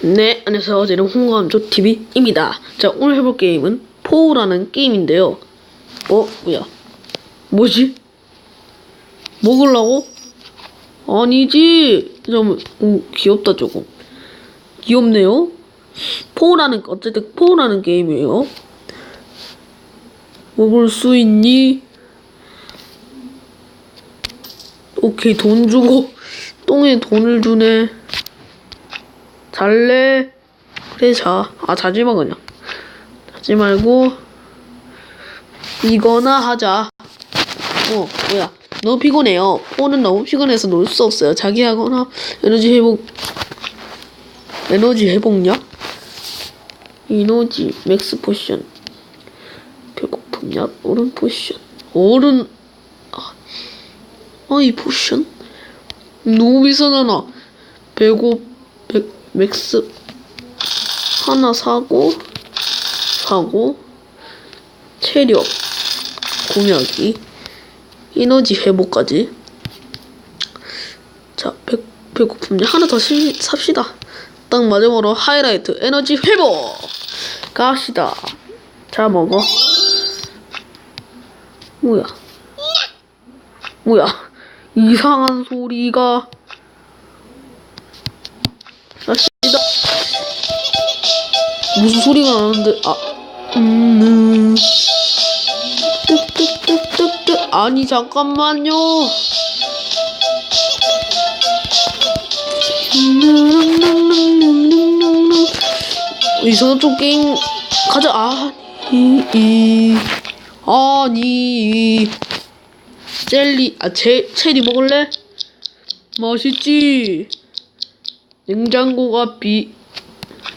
네, 안녕하세요. 저는 홍감조 TV입니다. 자, 오늘 해볼 게임은 포우라는 게임인데요. 어, 뭐야? 뭐지? 먹으려고? 아니지. 좀, 오, 귀엽다, 조금. 귀엽네요. 포우라는, 어쨌든 포우라는 게임이에요. 먹을 수 있니? 오케이, 돈 주고, 똥에 돈을 주네. 잘래? 그래 자. 아 자지 마 그냥. 자지 말고 이거나 하자. 어 뭐야? 너무 피곤해요. 오늘 너무 피곤해서 놀 수 없어요. 자기 하거나 에너지 회복 에너지 회복약? 에너지 맥스 포션 배고픔 약 오른 포션 오른 아, 아이 포션 너무 비싸잖아. 배고 백 맥스 하나 사고 사고 체력 공약이 에너지 회복까지. 자 배, 배고픔 하나 더 시, 삽시다. 딱 마지막으로 하이라이트 에너지 회복! 갑시다. 자 먹어. 뭐야? 뭐야? 이상한 소리가 갑시다. 무슨 소리가 나는데, 아, 음, 뚝뚝뚝뚝뚝. 아니, 잠깐만요. 이상한 좀 게임, 가자. 아, 이, 이, 아니, 젤리, 아, 제, 체리 먹을래? 맛있지? 냉장고가 비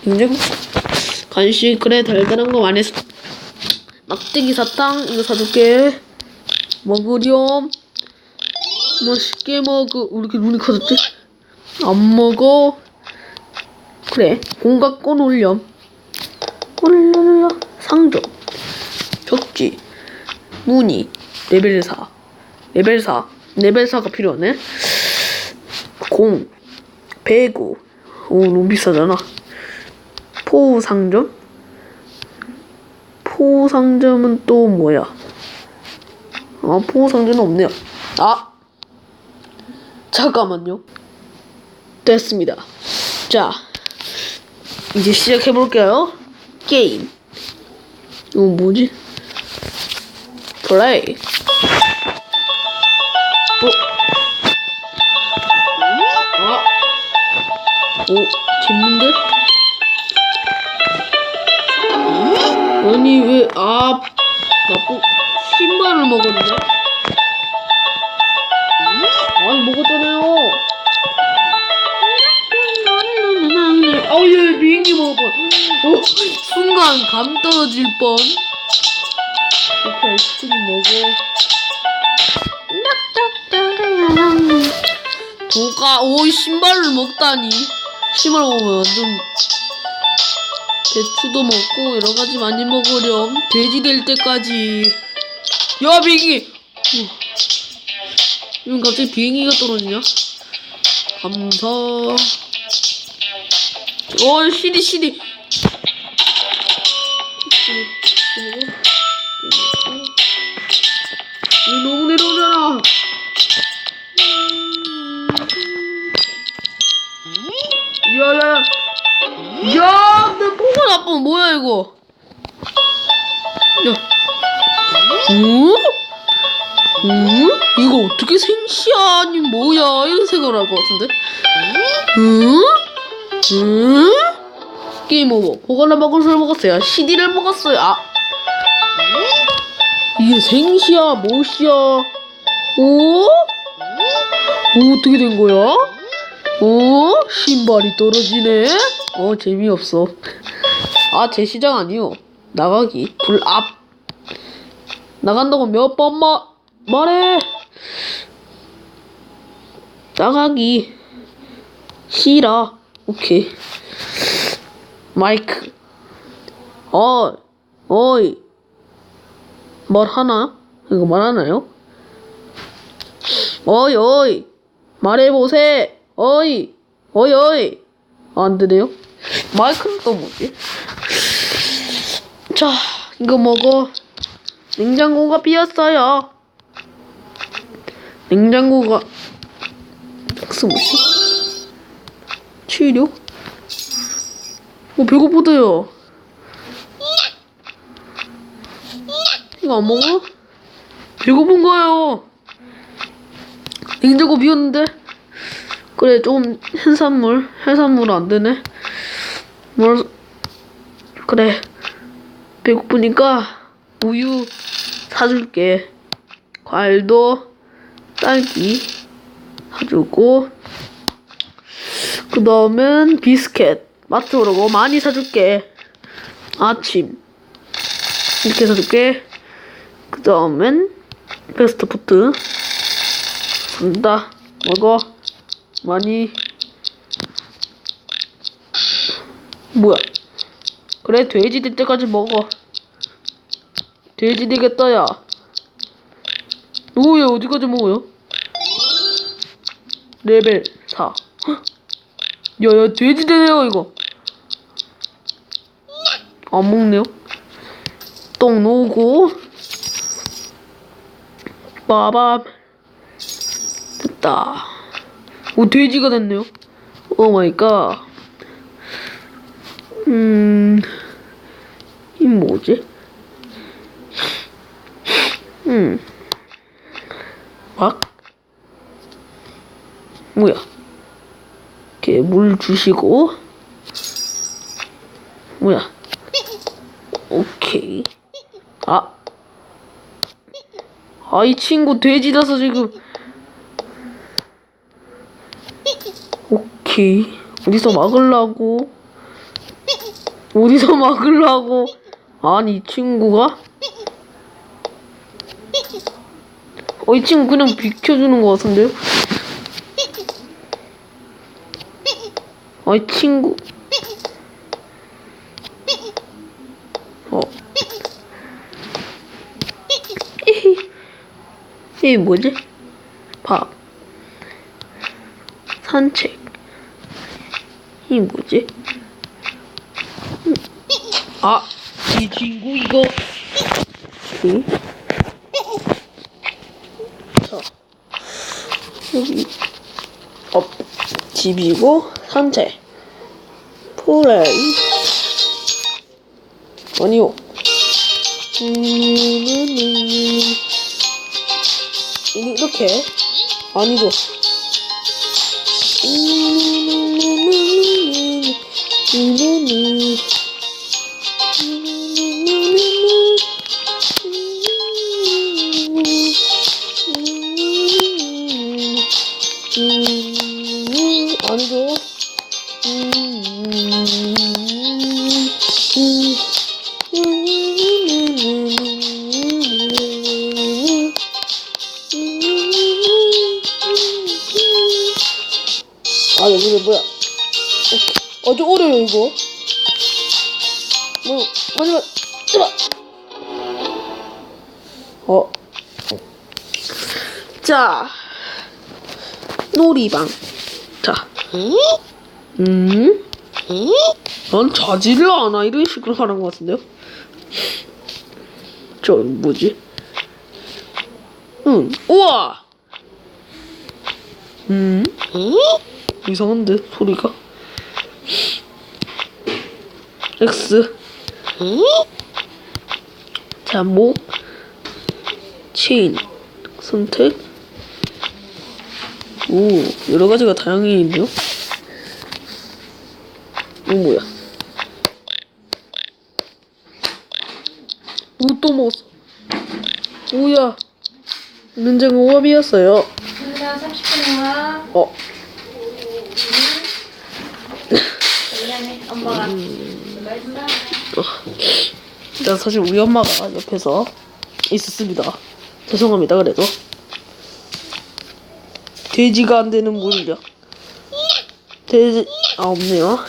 냉장고? 간식 그래 달달한 거 많이 사 막대기 사탕 이거 사줄게. 먹으렴 맛있게 먹어. 왜 이렇게 눈이 커졌지? 안 먹어. 그래 공각 꺼놓으렴 올라라. 상점 벽지. 무늬. 레벨 4 레벨 4 레벨 4가 필요하네. 공 배구. 오, 너무 비싸잖아. 포우 상점? 포우 상점은 또 뭐야? 아, 포우 상점은 없네요. 아! 잠깐만요. 됐습니다. 자, 이제 시작해볼게요. 게임. 이거 뭐지? 플레이. 오, 재밌는데? 아니, 왜, 아, 나쁜, 신발을 먹었네? 아니, 먹었잖아요. 아우, 얘 비행기 뻔. 오, 순간 감 떨어질 뻔. 이렇게 아이스크림 먹어. 도가, 오, 신발을 먹다니. 신발 먹으면 완전 배추도 먹고 여러 가지 많이 먹으렴. 돼지 될 때까지. 야 비행기. 어. 이건 갑자기 비행기가 떨어지냐? 감사. 어 시리 시리. 야, 내 뭐가 나빠 뭐야 이거 야 응? 응? 이거 어떻게 생시야 아니 뭐야 이런 생각을 할 것 같은데 응? 응? 게임 오버 보관을 먹은 술 먹었어요 CD를 먹었어요 아 이게 생시야 뭐시야 오? 오 어떻게 된 거야? 어? 신발이 떨어지네? 어, 재미없어. 아, 제 시장 아니요. 나가기. 불압. 나간다고 몇번 마, 말해. 나가기. 싫어. 오케이. 마이크. 어, 어이. 말 하나? 이거 말 하나요? 어이, 어이. 말해보세. 어이, 어이, 어이. 아, 안 되네요. 마이크는 또 뭐지? 자, 이거 먹어. 냉장고가 비었어요. 냉장고가 X 뭐지? 치료? 어, 배고프대요. 이거 안 먹어? 배고픈 거예요. 냉장고 비었는데? 그래, 좀 해산물, 해산물 안 되네. 뭘, 그래. 배고프니까 우유 사줄게. 과일도 딸기 사주고, 그 다음엔 비스켓. 마트 오라고 많이 사줄게. 아침. 이렇게 사줄게. 그 다음엔 패스트푸드. 산다. 먹어. 많이. 뭐야? 그래, 돼지 될 때까지 먹어. 돼지 되겠다, 야. 오야, 어디까지 먹어요? 레벨 4. 헉. 야, 야, 돼지 되네요, 이거. 안 먹네요. 똥 놓고. 빠밤. 됐다. 오, 돼지가 됐네요. 오 마이 갓. 음, 이 뭐지? 음, 막? 뭐야? 이렇게 물 주시고, 뭐야? 오케이. 아, 아, 이 친구 돼지라서 지금. 오케이. 어디서 막으려고? 어디서 막으려고? 아니, 이 친구가? 어, 이 친구 그냥 비켜주는 것 같은데요? 아, 이 친구. 어. 이게 뭐지? 밥. 산책. 이 뭐지? 음. 아, 이 친구 이거. 오케이. 자, 여기 업 집이고 산책. 플레이. 아니요. 음, 이렇게 아니죠. 아니죠. 아, 여기는 뭐야? 아주 어려요, 이거. 제발! 어. 자, 놀이방. 자. 음? 난 자지를 않아. 이런 식으로 하는 것 같은데요? 저, 뭐지? 응. 우와! 음? 이상한데, 소리가? X. 자, 목. 체인. 선택. 오, 여러 가지가 다양히 있네요. 이거 뭐야? 오, 또 먹었어. 오야. 문제가 오합이었어요. 감사합니다. 30분이야. 어, 미안해. 엄마가. 말씀 다. 난 사실 우리 엄마가 옆에서 있었습니다. 죄송합니다, 그래도. 돼지가 안 되는 물이야. 돼지, 아, 없네요.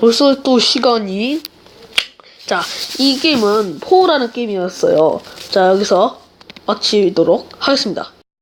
벌써 또 시간이. 자, 이 게임은 포라는 게임이었어요. 자, 여기서 마치도록 하겠습니다.